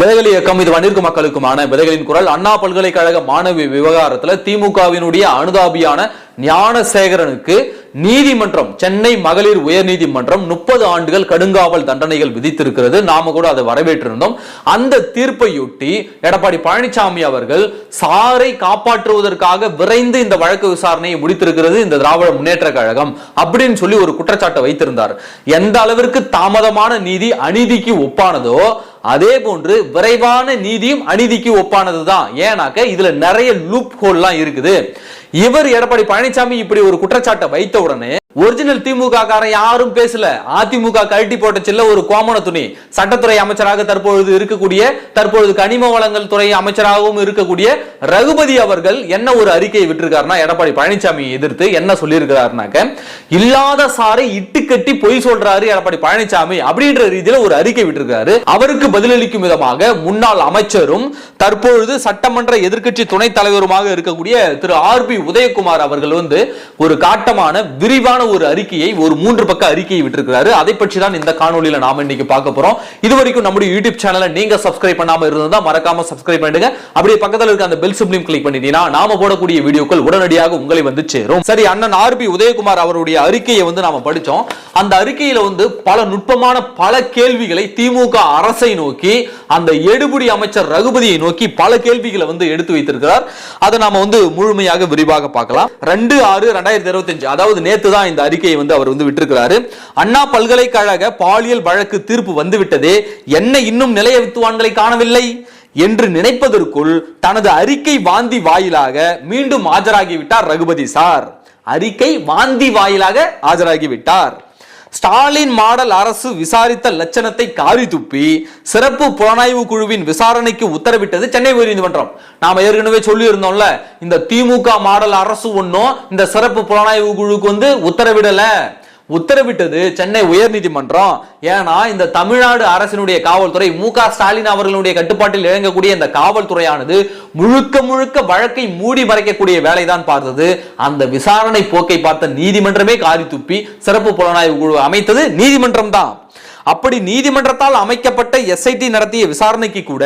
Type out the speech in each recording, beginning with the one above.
விதைகள் இயக்கம் இது வன்னிற்கு மக்களுக்குமான விதைகளின் குரல். அண்ணா பல்கலைக்கழக மாணவி விவகாரத்துல திமுகவினுடைய அனுதாபியான ஞானசேகரனுக்கு நீதிமன்றம் சென்னை மகளிர் உயர்நீதிமன்றம் முப்பது ஆண்டுகள் கடுங்காவல் தண்டனைகள் விதித்திருக்கிறது. நாம கூட அதை வரவேற்றிருந்தோம். அந்த தீர்ப்பையொட்டி எடப்பாடி பழனிசாமி அவர்கள் சாரை காப்பாற்றுவதற்காக விரைந்து இந்த வழக்கு விசாரணையை முடித்திருக்கிறது இந்த திராவிட முன்னேற்ற கழகம் அப்படின்னு சொல்லி ஒரு குற்றச்சாட்டை வைத்திருந்தார். எந்த அளவிற்கு தாமதமான நீதி அநீதிக்கு ஒப்பானதோ அதே போன்று விரைவான நீதியும் அநீதிக்கு ஒப்பானதுதான். ஏன்னாக்க இதுல நிறைய லூப் ஹோல்லாம் இருக்குது. இவர் எடப்பாடி பழனிசாமி இப்படி ஒரு குற்றச்சாட்டை வைத்த உடனே ஒரிஜினல் திமுக காரன் யாரும் பேசல. அதிமுக கழட்டி போட்ட சில்ல ஒரு கோமண துணி. சட்டத்துறை அமைச்சராக தற்பொழுது இருக்கக்கூடிய தற்பொழுது கனிம வளங்கள் துறை அமைச்சராகவும் இருக்கக்கூடிய ரகுபதி அவர்கள் என்ன ஒரு அறிக்கையை விட்டிருக்காருனா எடப்பாடி பழனிசாமியை எதிர்த்து என்ன சொல்லியிருக்கிறாருனாக்க இல்லாத சாரை இட்டு கட்டி பொய் சொல்றாரு எடப்பாடி பழனிசாமி அப்படின்ற ரீதியில ஒரு அறிக்கை விட்டிருக்காரு. அவருக்கு பதிலளிக்கும் விதமாக முன்னாள் அமைச்சரும் தற்பொழுது சட்டமன்ற எதிர்க்கட்சி துணைத் தலைவருமாக இருக்கக்கூடிய திரு ஆர் பி உதயகுமார் அவர்கள் வந்து ஒரு காட்டமான விரிவான ஒரு அறிக்கையை ஒரு மூன்று பக்க அறிக்கையை விட்டிருக்கிறாரு. அதை பற்றி தான் இந்த காணொலியில நாம இன்னைக்கு பார்க்க போறோம். இது வரைக்கும் நம்முடைய யூடியூப் சேனலை நீங்க சப்ஸ்கிரைப் பண்ணாம இருந்தா மறக்காம சப்ஸ்கிரைப் பண்ணிடுங்க. அப்படியே பக்கத்தில் இருக்க அந்த பெல் சிம்லையும் கிளிக் பண்ணிட்டீங்கன்னா நாம போடக்கூடிய வீடியோக்கள் உடனடியாக உங்களை வந்து சேரும். சரி அண்ணன் ஆர் பி உதயகுமார் அவருடைய அறிக்கையை வந்து நாம படிச்சோம். அந்த அறிக்கையில வந்து பல நுட்பமான பல கேள்விகளை திமுக அரசை நோக்கி அந்த எடுபடி அமைச்சர் ரகுபதியை நோக்கி பல கேள்விகளை வந்து எடுத்து வைத்திருக்கிறார். அதை நாம வந்து முழுமையாக விரிவாக பார்க்கலாம். ரெண்டு ஆறு ரெண்டாயிரத்தி இருபத்தி அதாவது நேத்து தான் இந்த அறிக்கையை வந்து அவர் வந்து விட்டிருக்கிறாரு. அண்ணா பல்கலைக்கழக பாலியல் வழக்கு தீர்ப்பு வந்துவிட்டதே என்ன இன்னும் நிலைய வித்துவான்களை காணவில்லை? என்று நினைப்பதற்குள் தனது அறிக்கை வாந்தி வாயிலாக மீண்டும் ஆஜராகிவிட்டார் ரகுபதி சார். அறிக்கை வாந்தி வாயிலாக ஆஜராகிவிட்டார். ஸ்டாலின் மாடல் அரசு விசாரித்த லட்சணத்தை காரி துப்பி சிறப்பு புலனாய்வு குழுவின் விசாரணைக்கு உத்தரவிட்டது சென்னை உயர்நீதிமன்றம். நாம ஏற்கனவே சொல்லி இருந்தோம்ல இந்த திமுக மாடல் அரசு ஒன்றும் இந்த சிறப்பு புலனாய்வு குழுக்கு வந்து உத்தரவிடல. உத்தரவிட்டது சென்னை உயர்நீதிமன்றம். ஏன்னா இந்த தமிழ்நாடு அரசினுடைய காவல்துறை மு க ஸ்டாலின் அவர்களுடைய கட்டுப்பாட்டில் இயங்கக்கூடிய இந்த காவல்துறையானது முழுக்க முழுக்க வழக்கை மூடி மறைக்கக்கூடிய வேலைதான் பார்த்தது. அந்த விசாரணை போக்கை பார்த்த நீதிமன்றமே காரி துப்பி சிறப்பு புலனாய்வு குழு அமைத்தது நீதிமன்றம் தான். அப்படி நீதிமன்றத்தால் அமைக்கப்பட்ட எஸ்ஐடி நடத்திய விசாரணைக்கு கூட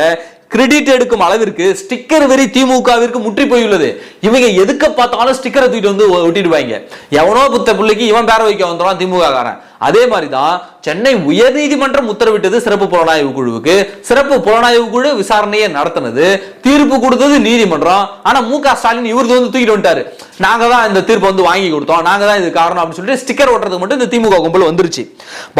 கிரெடிட் எடுக்கும் அளவிற்கு ஸ்டிக்கர் வெறி திமுகவிற்கு முற்றி போயுள்ளது. இவங்க எதுக்க பார்த்தாலும் ஸ்டிக்கரை தூக்கிட்டு வந்து ஒட்டிடுவாங்க. எவனோ புத்த பிள்ளைக்கு இவன் பேர வைக்க வந்துடும் திமுக காரன் அதே மாதிரிதான் சென்னை உயர்நீதிமன்றம் உத்தரவிட்டது சிறப்பு புலனாய்வு குழுவுக்கு. சிறப்பு புலனாய்வு குழு விசாரணையை நடத்தினது. தீர்ப்பு கொடுத்தது நீதிமன்றம். ஆனா மு க. ஸ்டாலின் இவருக்கு வந்து தூக்கிட்டு வந்துட்டாரு. நாங்க தான் இந்த தீர்ப்பு வந்து வாங்கி கொடுத்தோம். நாங்க தான் இது காரணம் அப்படின்னு சொல்லிட்டு ஸ்டிக்கர் ஓட்டுறதுக்கு மட்டும் இந்த திமுக கும்பல் வந்துருச்சு.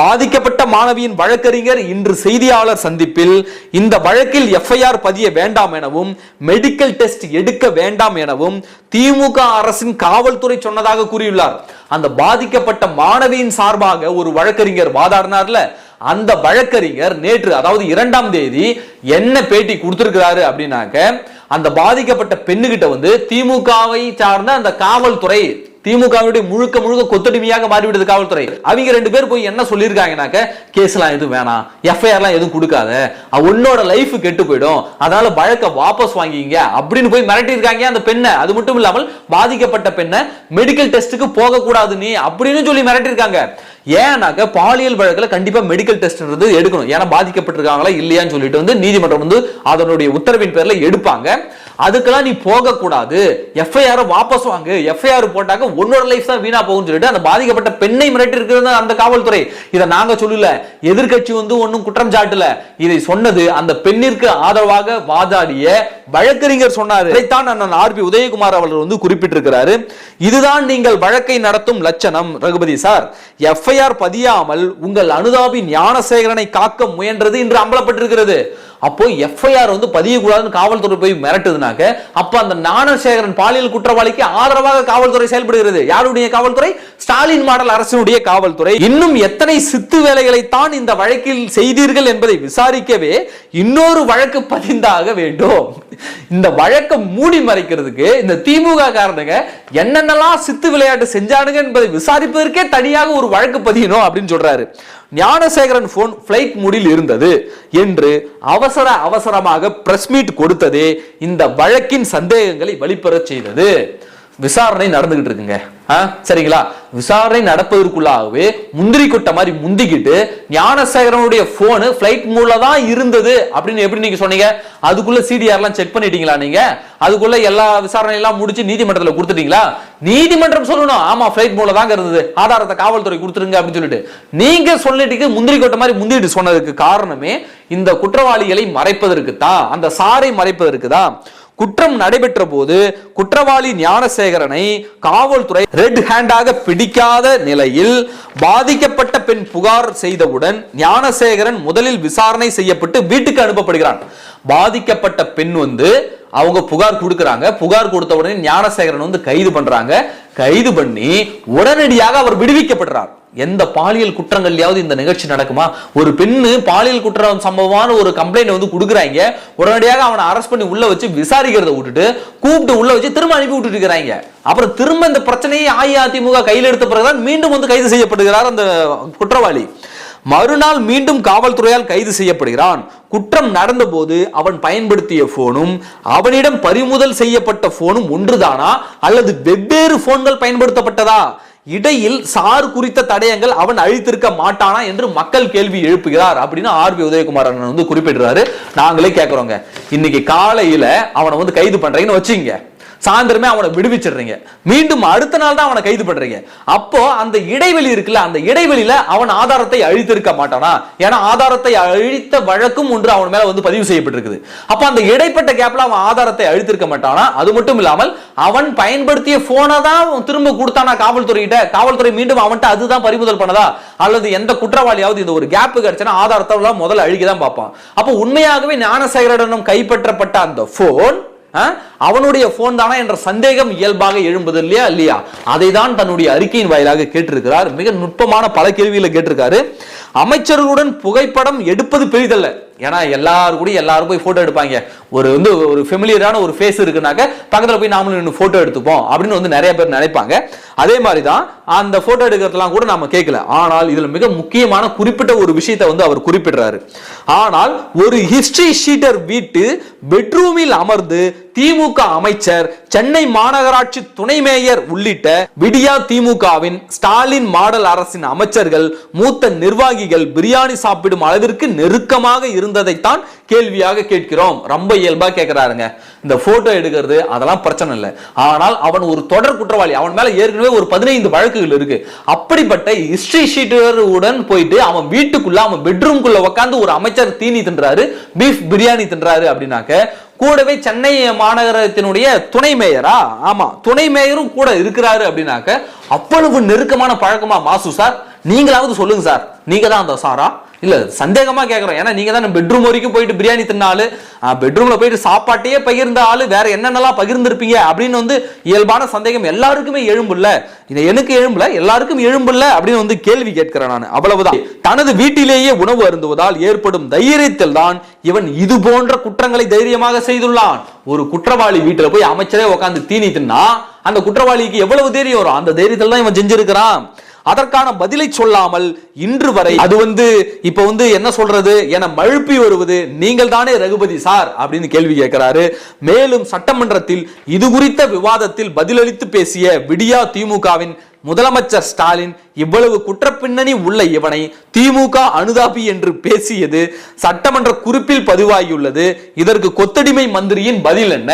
பாதிக்கப்பட்ட மாணவியின் வழக்கறிஞர் இன்று செய்தியாளர் சந்திப்பில் இந்த வழக்கில் எஃப்ஐஆர் பதிய வேண்டாம் எனவும் மெடிக்கல் டெஸ்ட் எடுக்க வேண்டாம் எனவும் திமுக அரசின் காவல்துறை சொன்னதாக கூறியுள்ளார். அந்த பாதிக்கப்பட்ட மாணவியின் சார்பாக ஒரு வழக்கறிஞர் வாதாடினார்ல அந்த வழக்கறிஞர் நேற்று அதாவது இரண்டாம் தேதி என்ன பேட்டி கொடுத்திருக்கிறாரு அப்படின்னாக்க அந்த பாதிக்கப்பட்ட பெண்ணுகிட்ட வந்து திமுகவை சார்ந்த அந்த காவல்துறை திமுகவுடைய முழுக்க முழுக்க கொத்தடிமையாக மாறிவிடுது காவல்துறை. அவங்க ரெண்டு பேர் போய் என்ன சொல்லியிருக்காங்கனாக்க கேஸ்லாம் எதுவும் வேணாம் எஃப்ஐஆர்லாம் எதுவும் கொடுக்காத உன்னோட லைஃப் கெட்டு போயிடும் அதனால வழக்க வாபஸ் வாங்கிங்க அப்படின்னு போய் மிரட்டியிருக்காங்க அந்த பெண்ணை. அது மட்டும் இல்லாமல் பாதிக்கப்பட்ட பெண்ணை மெடிக்கல் டெஸ்ட்டுக்கு போக கூடாது நீ அப்படின்னு சொல்லி மிரட்டியிருக்காங்க. ஏன்னாக்க பாலியல் வழக்கில் கண்டிப்பாக மெடிக்கல் டெஸ்ட்ன்றது எடுக்கணும். ஏன்னா பாதிக்கப்பட்டிருக்காங்களா இல்லையான்னு சொல்லிட்டு வந்து நீதிமன்றம் வந்து அதனுடைய உத்தரவின் பேரில் எடுப்பாங்க. அதுக்கெல்லாம் நீ போகக்கூடாது. எஃப்ஐஆர் வாபஸ் வாங்கு. எஃப்ஐஆர் போட்டாக்க உன்னோட லைஃப் தான் வீணா போகும்னு சொல்லிட்டு அந்த பாதிக்கப்பட்ட பெண்ணை மிரட்டி இருக்கிறது அந்த காவல்துறை. இதை நாங்க சொல்லல. எதிர்கட்சி வந்து ஒன்னும் குற்றம் சாட்டல. இதை சொன்னது அந்த பெண்ணிற்கு ஆதரவாக வாதாடிய வழக்கறிஞர் சொன்னாரு. இதைத்தான் அண்ணன் ஆர் பி உதயகுமார் அவர்கள் வந்து குறிப்பிட்டிருக்கிறாரு. இதுதான் நீங்கள் வழக்கை நடத்தும் லட்சணம் ரகுபதி சார். எஃப்ஐஆர் பதியாமல் உங்கள் அனுதாபி ஞானசேகரனை காக்க முயன்றது இன்று அம்பலப்பட்டிருக்கிறது. அப்போ எஃப்ஐஆர் வந்து பதியக்கூடாதுன்னு காவல்துறை போய் மிரட்டுதுனாக்க அப்ப அந்த ஞானசேகரன் பாலியல் குற்றவாளிக்கு ஆதரவாக காவல்துறை செயல்படுகிறது. யாருடைய காவல்துறை? ஸ்டாலின் மாடல் அரசினுடைய காவல்துறை. இன்னும் எத்தனை சித்து வேலைகளை தான் இந்த வழக்கில் செய்தீர்கள் என்பதை விசாரிக்கவே இன்னொரு வழக்கு பதிந்தாக வேண்டும். இந்த வழக்கை மூடி மறைக்கிறதுக்கு இந்த திமுக காரணங்க என்னென்னலாம் சித்து விளையாட்டு செஞ்சானுங்க என்பதை விசாரிப்பதற்கே தனியாக ஒரு வழக்கு பதியணும் அப்படின்னு சொல்றாரு. ஞானசேகரன் போன் பிளைட் முடியில் இருந்தது என்று அவசர அவசரமாக பிரஸ் மீட் கொடுத்ததே இந்த வழக்கின் சந்தேகங்களை வெளிப்பெறச் செய்தது. விசாரணை நடந்துகிட்டு இருக்குங்க. ஆ, சரிங்களா? விசாரணை நடப்பதற்குள்ளாகவே முந்திரி கொட்டை மாதிரி முந்திக்கிட்டு ஞானசேகரனுடைய போனு பிளைட் மூல தான் இருந்தது அப்படின்னு எப்படி நீங்க சொன்னீங்க? அதுக்குள்ள சிடிஆர்லாம் செக் பண்ணிட்டீங்களா நீங்க? அதுக்குள்ள எல்லா விசாரணை எல்லாம் முடிச்சு நீதிமன்றத்தில் கொடுத்துட்டீங்களா? நீதிமன்றம் சொல்லணும் ஆமா பிளைட் மூல தாங்க இருந்தது. ஆதாரத்தை காவல்துறை கொடுத்துருங்க அப்படின்னு சொல்லிட்டு. நீங்க சொல்லிட்டு முந்திரி கொட்ட மாதிரி முந்திட்டு சொன்னதுக்கு காரணமே இந்த குற்றவாளிகளை மறைப்பதற்கு தான் அந்த சாரை மறைப்பதற்கு தான் குற்றம் நடைபெற்ற போது குற்றவாளி ஞானசேகரனை காவல்துறை ரெட் ஹேண்டாக பிடிக்காத நிலையில் பாதிக்கப்பட்ட பெண் புகார் செய்தவுடன் ஞானசேகரன் முதலில் விசாரணை செய்யப்பட்டு வீட்டுக்கு அனுப்பப்படுகிறான். பாதிக்கப்பட்ட பெண் வந்து அவங்க புகார் கொடுக்குறாங்க. புகார் கொடுத்த உடனே ஞானசேகரன் வந்து கைது பண்றாங்க. கைது பண்ணி உடனடியாக அவர் விடுவிக்கப்படுறார். எந்த பாலியல் குற்றங்கள்லயாவது இந்த நிகழ்ச்சி நடக்குமா? ஒரு பெண்ணு பாலியல் குற்றம் சம்பவமான ஒரு கம்ப்ளைண்ட் வந்து கொடுக்குறாங்க. உடனடியாக அவனை அரெஸ்ட் பண்ணி உள்ள வச்சு விசாரிக்கிறத விட்டுட்டு கூப்பிட்டு உள்ள வச்சு திரும்ப அனுப்பி விட்டுட்டு இருக்கிறாங்க. அப்புறம் திரும்ப இந்த பிரச்சனையை அஇஅதிமுக கையில் எடுத்த பிறகுதான் மீண்டும் வந்து கைது செய்யப்படுகிறார் அந்த குற்றவாளி. மறுநாள் மீண்டும் காவல்துறையால் கைது செய்யப்படுகிறான். குற்றம் நடந்தபோது அவன் பயன்படுத்திய போனும் அவனிடம் பறிமுதல் செய்யப்பட்ட போனும் ஒன்றுதானா? அல்லது வெவ்வேறு போன்கள் பயன்படுத்தப்பட்டதா? இடையில் சார் குறித்த தடயங்கள் அவன் அழித்திருக்க மாட்டானா என்று மக்கள் கேள்வி எழுப்புகிறார் அப்படின்னு ஆர் பி உதயகுமார் அண்ணன் வந்து குறிப்பிடுறாரு. நாங்களே கேட்கிறோங்க இன்னைக்கு காலையில அவனை வந்து கைது பண்றீங்கன்னு வச்சுங்க சாயந்தரமே அவனை விடுவிச்சிடுறீங்க. மீண்டும் அடுத்த நாள் தான் அவனை கைது பண்றீங்க அப்போ அந்த இடைவெளி இருக்குல்ல அந்த இடைவெளியில அவன் ஆதாரத்தை அழித்திருக்க மாட்டானா? ஏன்னா ஆதாரத்தை அழித்த வழக்கும் ஒன்று அவன் மேல வந்து பதிவு செய்யப்பட்டிருக்குது. அப்ப அந்த இடைப்பட்ட கேப்ல அவன் ஆதாரத்தை அழித்திருக்க மாட்டானா? அது மட்டும் இல்லாமல் அவன் பயன்படுத்திய போனை தான் திரும்ப கொடுத்தானா காவல்துறையிட்ட? காவல்துறை மீண்டும் அவன்கிட்ட அதுதான் பறிமுதல் பண்ணதா? அல்லது எந்த குற்றவாளியாவது இந்த ஒரு கேப் கிடைச்சனா ஆதாரத்தை முதல்ல அழிக்க தான் பார்ப்பான். அப்போ உண்மையாகவே ஞானசேகரனும் கைப்பற்றப்பட்ட அந்த போன் அவனுடைய போன் தானா என்ற சந்தேகம் இயல்பாக எழும்புது இல்லையா? இல்லையா? அதை தான் தன்னுடைய அறிக்கையின் வாயிலாக கேட்டிருக்கிறார். மிக நுட்பமான பல கேள்விகளை கேட்டிருக்காரு. அமைச்சர்களுடன் புகைப்படம் எடுப்பது பெரிதல்ல. ஏன்னா எல்லாரும் கூட எல்லாரும் போய் போட்டோ எடுப்பாங்க. ஒரு வந்து ஒரு ஃபெமிலியரான ஒரு ஃபேஸ் இருக்குனாக்க பக்கத்தில் போய் நாமளும் நின்று ஃபோட்டோ எடுத்துப்போம் அப்படின்னு வந்து நிறைய பேர் நினைப்பாங்க. அதே மாதிரி தான் அந்த ஃபோட்டோ எடுக்கிறதுலாம் கூட நம்ம கேட்கல. ஆனால் இதில் மிக முக்கியமான குறிப்பிட்ட ஒரு விஷயத்தை வந்து அவர் குறிப்பிடுறாரு. ஆனால் ஒரு ஹிஸ்டரி ஷீட்டர் வீட்டு பெட்ரூமில் அமர்ந்து திமுக அமைச்சர் சென்னை மாநகராட்சி துணை மேயர் உள்ளிட்ட விடியா திமுகவின் ஸ்டாலின் மாடல் அரசின் அமைச்சர்கள் மூத்த நிர்வாகிகள் பிரியாணி சாப்பிடும் அளவிற்கு நெருக்கமாக இருந்ததைத்தான் கேள்வியாக கேட்கிறோம். ரொம்ப இயல்பா கேட்கிறாருங்க இந்த போட்டோ எடுக்கிறது அதெல்லாம் பிரச்சனை இல்லை. ஆனால் அவன் ஒரு தொடர் குற்றவாளி. அவன் மேல ஏற்கனவே ஒரு பதினைந்து வழக்குகள் இருக்கு. அப்படிப்பட்ட ஹிஸ்டரி ஷீட்டருடன் போயிட்டு அவன் வீட்டுக்குள்ள அவன் பெட்ரூம்குள்ள உட்காந்து ஒரு அமைச்சர் தீனி தின்றாரு பீஃப் பிரியாணி தின்றாரு அப்படின்னாக்க கூடவே சென்னை மாநகரத்தினுடைய துணை மேயரா? ஆமா துணை மேயரும் கூட இருக்கிறாரு அப்படின்னாக்க அவ்வளவு நெருக்கமான பழக்கமா மாசு சார். நீங்களாவது சொல்லுங்க சார். நீங்க தான் அந்த சாரா? இல்ல சந்தேகமா கேக்குறோம். ஏன்னா நீங்க தான் பெட்ரூம் வரைக்கும் போயிட்டு பிரியாணி தின்னாலு பெட்ரூம்ல போயிட்டு சாப்பாட்டையே பகிர்ந்த ஆளு வேற என்னென்னலாம் பகிர்ந்திருப்பீங்க அப்படின்னு வந்து இயல்பான சந்தேகம் எல்லாருக்குமே எழும்புல்ல. இது எனக்கு எழும்புல எல்லாருக்கும் எழும்புல்ல அப்படின்னு வந்து கேள்வி கேட்கிறேன் நான். அவ்வளவுதான். தனது வீட்டிலேயே உணவு அருந்துவதால் ஏற்படும் தைரியத்தில் தான் இவன் இது போன்ற குற்றங்களை தைரியமாக செய்துள்ளான். ஒரு குற்றவாளி வீட்டில் போய் அமைச்சரே உட்காந்து தீனி தின்னா அந்த குற்றவாளிக்கு எவ்வளவு தைரியம் வரும்? அந்த தைரியத்தில் தான் இவன் செஞ்சிருக்கிறான். அதற்கான பதிலை சொல்லாமல் இன்று வரை அது வந்து இப்ப வந்து என்ன சொல்றது? என மழுப்பி வருவது நீங்கள் தானே ரகுபதி சார் அப்படின்னு கேள்வி கேட்கிறாரு. மேலும் சட்டமன்றத்தில் இது குறித்த விவாதத்தில் பதிலளித்து பேசிய விடியா திமுகவின் முதலமைச்சர் ஸ்டாலின் இவ்வளவு குற்றப்பின்னணி உள்ள இவனை திமுக அனுதாபி என்று பேசியது சட்டமன்ற குறிப்பில் பதிவாகியுள்ளது. இதற்கு கொத்தடிமை மந்திரியின் பதில் என்ன?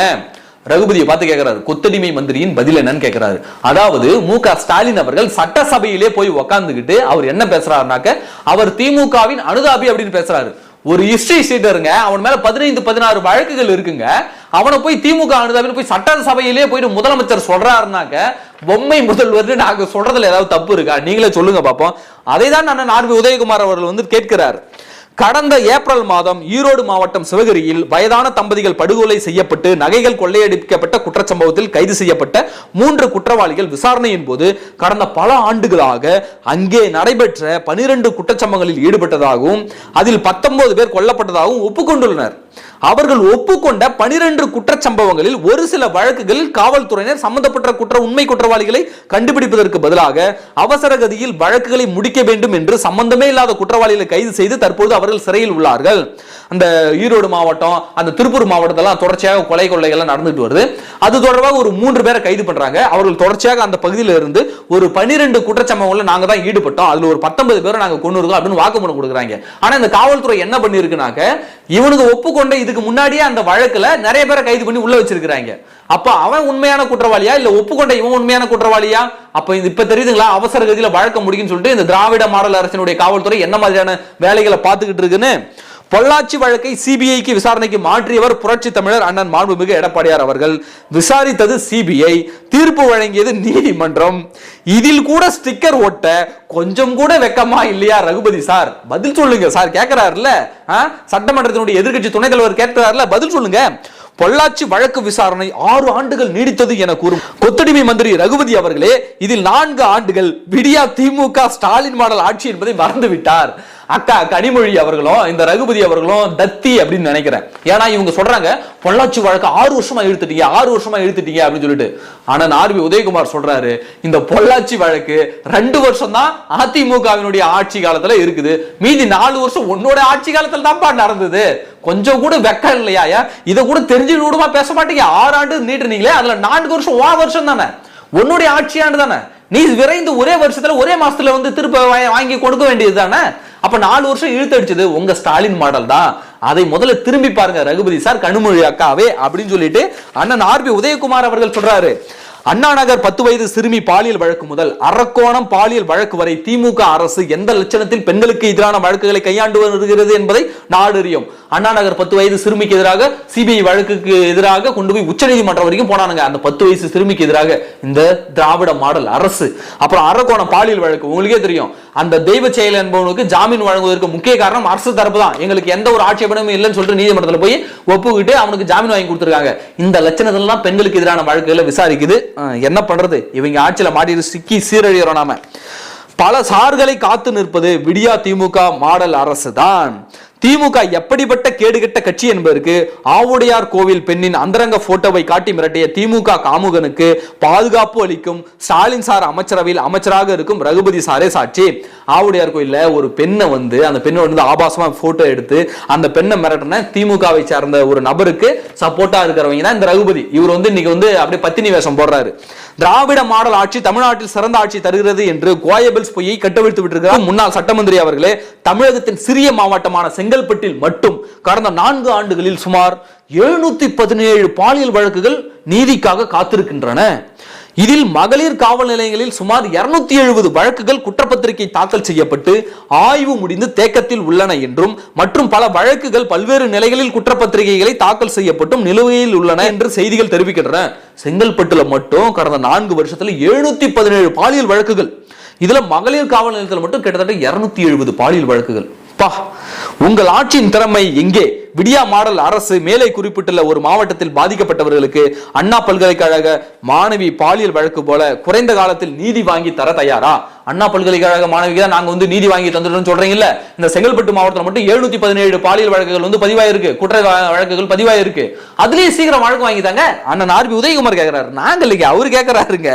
ரகுபதியை பார்த்து கேட்கிறாரு கொத்தடிமை மந்திரியின் பதில் என்னன்னு கேட்கிறாரு அதாவது மு க ஸ்டாலின் அவர்கள் சட்டசபையிலே போய் உக்காந்துக்கிட்டு அவர் என்ன பேசுறாருனாக்க அவர் திமுகவின் அனுதாபி அப்படின்னு பேசுறாரு. ஒரு ஹிஸ்டரி சீட்டருங்க அவன் மேல பதினைந்து பதினாறு வழக்குகள் இருக்குங்க. அவனை போய் திமுக அனுதாபின்னு போய் சட்டசபையிலே போயிட்டு முதலமைச்சர் சொல்றாருனாக்க பொம்மை முதல்வர் நாங்க சொல்றதுல ஏதாவது தப்பு இருக்கா? நீங்களே சொல்லுங்க பார்ப்போம் அதை தான் அண்ணன் ஆர்பி உதயகுமார் அவர்கள் வந்து கேட்கிறார். கடந்த ஏப்ரல் மாதம் ஈரோடு மாவட்டம் சிவகிரியில் வயதான தம்பதிகள் படுகொலை செய்யப்பட்டு நகைகள் கொள்ளையடிக்கப்பட்ட குற்றச்சம்பவத்தில் கைது செய்யப்பட்ட மூன்று குற்றவாளிகள் விசாரணையின் போது கடந்த பல ஆண்டுகளாக அங்கே நடைபெற்ற பனிரெண்டு குற்றச்சம்பவங்களில் ஈடுபட்டதாகவும் அதில் பத்தொன்பது பேர் கொல்லப்பட்டதாகவும் ஒப்புக்கொண்டுள்ளனர். அவர்கள் ஒப்புக்கொண்ட பனிரெண்டு குற்றச்சம்பவங்களில் ஒரு சில வழக்குகளில் காவல்துறையினர் சம்பந்தப்பட்ட குற்ற உண்மை குற்றவாளிகளை கண்டுபிடிப்பதற்கு பதிலாக அவசர கதியில் வழக்குகளை முடிக்க வேண்டும் என்று சம்பந்தமே இல்லாத குற்றவாளிகளை கைது செய்து தற்போது அவர்கள் சிறையில் உள்ளார்கள். அந்த ஈரோடு மாவட்டம் அந்த திருப்பூர் மாவட்டத்தெல்லாம் தொடர்ச்சியாக கொலை கொள்ளைகள்லாம் நடந்துட்டு வருது. அது தொடர்பாக ஒரு மூன்று பேரை கைது பண்றாங்க. அவர்கள் தொடர்ச்சியாக அந்த பகுதியில் இருந்து ஒரு பனிரெண்டு குற்றச்சம்பவங்கள்ல நாங்க தான் ஈடுபட்டோம். அதுல ஒரு பத்தொன்பது பேரை நாங்க கொண்டு இருக்கோம் அப்படின்னு வாக்குமூலம் கொடுக்குறாங்க. ஆனா இந்த காவல்துறை என்ன பண்ணிருக்குனாக்க இவனுக்கு ஒப்புக்கொண்ட இதுக்கு முன்னாடியே அந்த வழக்குல நிறைய பேரை கைது பண்ணி உள்ள வச்சிருக்கிறாங்க. அப்ப அவன் உண்மையான குற்றவாளியா? இல்ல ஒப்புக்கொண்ட இவன் உண்மையான குற்றவாளியா? அப்ப இது இப்ப தெரியுதுங்களா? அவசர கதியில வழக்க முடியும்னு சொல்லிட்டு இந்த திராவிட மாடல் அரசினுடைய காவல்துறை என்ன மாதிரியான வேலைகளை பார்த்துக்கிட்டு இருக்குன்னு பொள்ளாச்சி வழக்கை சிபிஐக்கு விசாரணைக்கு மாற்றியவர் புரட்சி தமிழர் அண்ணன் மாண்புமிகு எடப்பாடியார் அவர்கள். விசாரித்தது சிபிஐ. தீர்ப்பு வழங்கியது நீதிமன்றம். இதில் கூட ஸ்டிக்கர் ஒட்ட கொஞ்சம் கூட வெக்கமா இல்லையா ரகுபதி சார்? பதில் சொல்லுங்க சார். கேட்கிறாருல்ல சட்டமன்றத்தினுடைய எதிர்கட்சி துணைத் தலைவர் கேட்கிறாருல பதில் சொல்லுங்க. பொள்ளாச்சி வழக்கு விசாரணை ஆறு ஆண்டுகள் நீடித்தது என கூறும் கொத்தடிமை மந்திரி ரகுபதி அவர்களே இதில் நான்கு ஆண்டுகள் விடியா திமுக ஸ்டாலின் மாடல் ஆட்சி என்பதை மறந்துவிட்டார். அக்கா கனிமொழி அவர்களும் இந்த ரகுபதி அவர்களும் தத்தி அப்படின்னு நினைக்கிறேன். ஏன்னா இவங்க சொல்றாங்க பொள்ளாச்சி வழக்கு ஆறு வருஷமா இழுத்துட்டீங்க ஆறு வருஷமா இழுத்துட்டீங்க அப்படின்னு சொல்லிட்டு. ஆனா ஆர்பி உதயகுமார் சொல்றாரு இந்த பொள்ளாச்சி வழக்கு ரெண்டு வருஷம் தான் அதிமுகவினுடைய ஆட்சி காலத்துல இருக்குது. மீதி நாலு வருஷம் உன்னோட ஆட்சி காலத்துல தான்ப்பா நடந்தது. கொஞ்சம் கூட வெக்கம் இல்லையா இதை கூட தெரிஞ்சு கூடமா பேச மாட்டீங்க. ஆறு ஆண்டு நீட்டுனீங்களே அதுல நான்கு வருஷம் வா வருஷம் தானே? உன்னுடைய ஆட்சியாண்டு தானே? நீ விரைந்து ஒரே வருஷத்துல ஒரே மாசத்துல வந்து திருப்ப வாங்கி கொடுக்க வேண்டியது தானே? அப்ப நாலு வருஷம் இழுத்தடிச்சது உங்க ஸ்டாலின் மாடல் தான். அதை முதல்ல திரும்பி பாருங்க ரகுபதி சார் கனிமொழி அக்காவே அப்படின்னு சொல்லிட்டு அண்ணன் ஆர்பி உதயகுமார் அவர்கள் சொல்றாரு. அண்ணா நகர் பத்து வயது சிறுமி பாலியல் வழக்கு முதல் அரக்கோணம் பாலியல் வழக்கு வரை திமுக அரசு எந்த லட்சணத்தில் பெண்களுக்கு எதிரான வழக்குகளை கையாண்டு வருகிறது என்பதை நாடு அறியும் அண்ணா நகர் பத்து வயது சிறுமிக்கு எதிராக சிபிஐ வழக்குக்கு எதிராக கொண்டு போய் உச்சநீதிமன்றம் வரைக்கும் போனானுங்க. அந்த பத்து வயசு சிறுமிக்கு எதிராக இந்த திராவிட மாடல் அரசு. அப்புறம் அரக்கோணம் பாலியல் வழக்கு உங்களுக்கே தெரியும். அந்த தெய்வ செயல் என்பவனுக்கு ஜாமீன் வழங்குவதற்கு முக்கிய காரணம் அரசு தரப்பு தான். எங்களுக்கு எந்த ஒரு ஆட்சேபனமும் இல்லைன்னு சொல்லிட்டு நீதிமன்றத்தில் போய் ஒப்புக்கிட்டு அவனுக்கு ஜாமீன் வாங்கி கொடுத்துருக்காங்க. இந்த லட்சணத்திலாம் பெண்களுக்கு எதிரான வழக்குகளை விசாரிக்குது. என்ன பண்றது? இவங்க ஆட்சியில மாட்டி சிக்கி சீரழிகிறோம் நாம. பல சார்களை காத்து நிற்பது விடியா திமுக மாடல் அரசு தான் திமுக எப்படிப்பட்ட கேடுகட்ட கட்சி என்பதற்கு ஆவுடையார் கோவில் பெண்ணின் அந்தரங்க போட்டோவை காட்டி மிரட்டிய திமுக காமுகனுக்கு பாதுகாப்பு அளிக்கும் ஸ்டாலின் சார் அமைச்சரவையில் அமைச்சராக இருக்கும் ரகுபதி சாரே சாட்சி. ஆவுடையார் கோயில்ல ஒரு பெண்ணை வந்து அந்த பெண்ணை வந்து ஆபாசமா போட்டோ எடுத்து அந்த பெண்ணை மிரட்டின திமுகவை சார்ந்த ஒரு நபருக்கு சப்போர்ட்டா இருக்கிறவங்க தான் இந்த ரகுபதி. இவர் வந்து இன்னைக்கு வந்து அப்படியே பத்தினி வேஷம் போடுறாரு. திராவிட மாடல் ஆட்சி தமிழ்நாட்டில் சிறந்த ஆட்சி தருகிறது என்று கோயபிள்ஸ் பொய்யை கட்டவிழ்த்து விட்டிருக்கிறார். முன்னாள் சட்டமந்திரி அவர்களே தமிழகத்தின் சிறிய மாவட்டமான செங்கல்பட்டில் மட்டும் கடந்த நான்கு ஆண்டுகளில் சுமார் எழுநூத்தி பதினேழு பாலியல் வழக்குகள் நீதிக்காக காத்திருக்கின்றன. இதில் மகளிர் காவல் நிலையங்களில் சுமார் 270 எழுபது வழக்குகள் குற்றப்பத்திரிகை தாக்கல் செய்யப்பட்டு ஆய்வு முடிந்து தேக்கத்தில் உள்ளன என்றும் மற்றும் பல வழக்குகள் பல்வேறு நிலைகளில் குற்றப்பத்திரிகைகளை தாக்கல் செய்யப்பட்டும் நிலுவையில் உள்ளன என்று செய்திகள் தெரிவிக்கின்றன. செங்கல்பட்டுல மட்டும் கடந்த நான்கு வருஷத்துல 717 பதினேழு பாலியல் வழக்குகள். இதுல மகளிர் காவல் நிலையத்தில் மட்டும் கிட்டத்தட்ட 270 எழுபது பாலியல் வழக்குகள். பா உங்கள் ஆட்சியின் திறமை எங்கே? விடியா மாடல் அரசு மேலே குறிப்பிட்டுள்ள ஒரு மாவட்டத்தில் பாதிக்கப்பட்டவர்களுக்கு அண்ணா பல்கலைக்கழக மாணவி பாலியல் வழக்கு போல குறைந்த காலத்தில் நீதி வாங்கி தர தயாரா? அண்ணா பல்கலைக்கழக மாணவிக்கு தான் நாங்க வந்து நீதி வாங்கி தந்துட்டோம்னு சொல்றீங்கல்ல? இந்த செங்கல்பட்டு மாவட்டத்தில் மட்டும் எழுநூத்தி பதினேழு பாலியல் வழக்குகள் வந்து பதிவாயிருக்கு. குற்ற வழக்குகள் பதிவாயிருக்கு. அதுலயே சீக்கிரம் வழக்கு வாங்கிட்டாங்க அண்ணன் ஆர்பி உதயகுமார் கேட்கிறாரு நாங்க இல்லைங்க. அவரு கேட்கிறாருங்க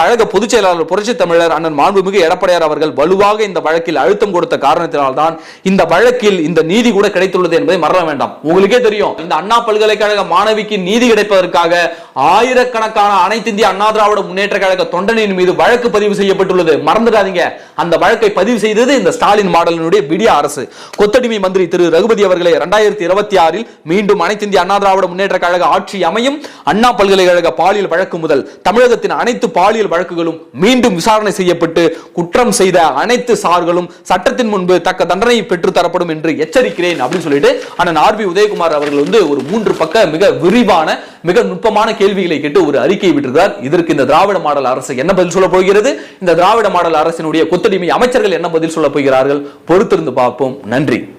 கழக பொதுச் செயலாளர் புரட்சி தமிழர் அண்ணன் மாண்புமிகு எடப்பாடியார் அவர்கள் வலுவாக இந்த வழக்கில் அழுத்தம் கொடுத்த காரணத்தினால்தான் இந்த வழக்கில் இந்த நீதி கூட கிடைத்துள்ளது என்பதை மறல வேண்டாம். உங்களுக்கே தெரியும் இந்த அண்ணா பல்கலைக்கழக மாணவிக்கு நீதி கிடைப்பதற்காக ஆயிரக்கணக்கான அனைத்து இந்திய அண்ணா திராவிட முன்னேற்ற கழக தொண்டனின் மீது வழக்கு பதிவு செய்யப்பட்டுள்ளது. மறந்துடாதீங்க. அந்த வழக்கை பதிவு செய்தது இந்த ஸ்டாலின் மாடலினுடைய விடிய அரசு. கொத்தடிமை மந்திரி திரு. ரகுபதி அவர்களை இரண்டாயிரத்தி இருபத்தி ஆறில் மீண்டும் அனைத்து இந்திய அண்ணா திராவிட முன்னேற்ற கழக ஆட்சி அமையும். அண்ணா பல்கலைக்கழக பாலியல் வழக்கு முதல் தமிழகத்தின் அனைத்து பாலியல் வழக்குகளும் மீண்டும் விசாரணை செய்யப்பட்டு குற்றம் செய்த அனைத்து சார்களும் சட்டத்தின் முன்பு தக்க தண்டனை பெற்றுத்தரப்படும் என்று என்று எச்சரிக்கிறேன் அப்படின்னு சொல்லிட்டு அண்ணன் ஆர்பி உதயகுமார் அவர்கள் வந்து ஒரு மூன்று பக்க மிக விரிவான மிக நுட்பமான கேள்விகளை கேட்டு ஒரு அறிக்கையை விட்டிருக்கிறார். இதற்கு இந்த திராவிட மாடல் அரசு என்ன பதில் சொல்ல போகிறது? இந்த திராவிட மாடல் அரசினுடைய கொத்தடிமை அமைச்சர்கள் என்ன பதில் சொல்ல போகிறார்கள்? பொறுத்திருந்து பார்ப்போம். நன்றி.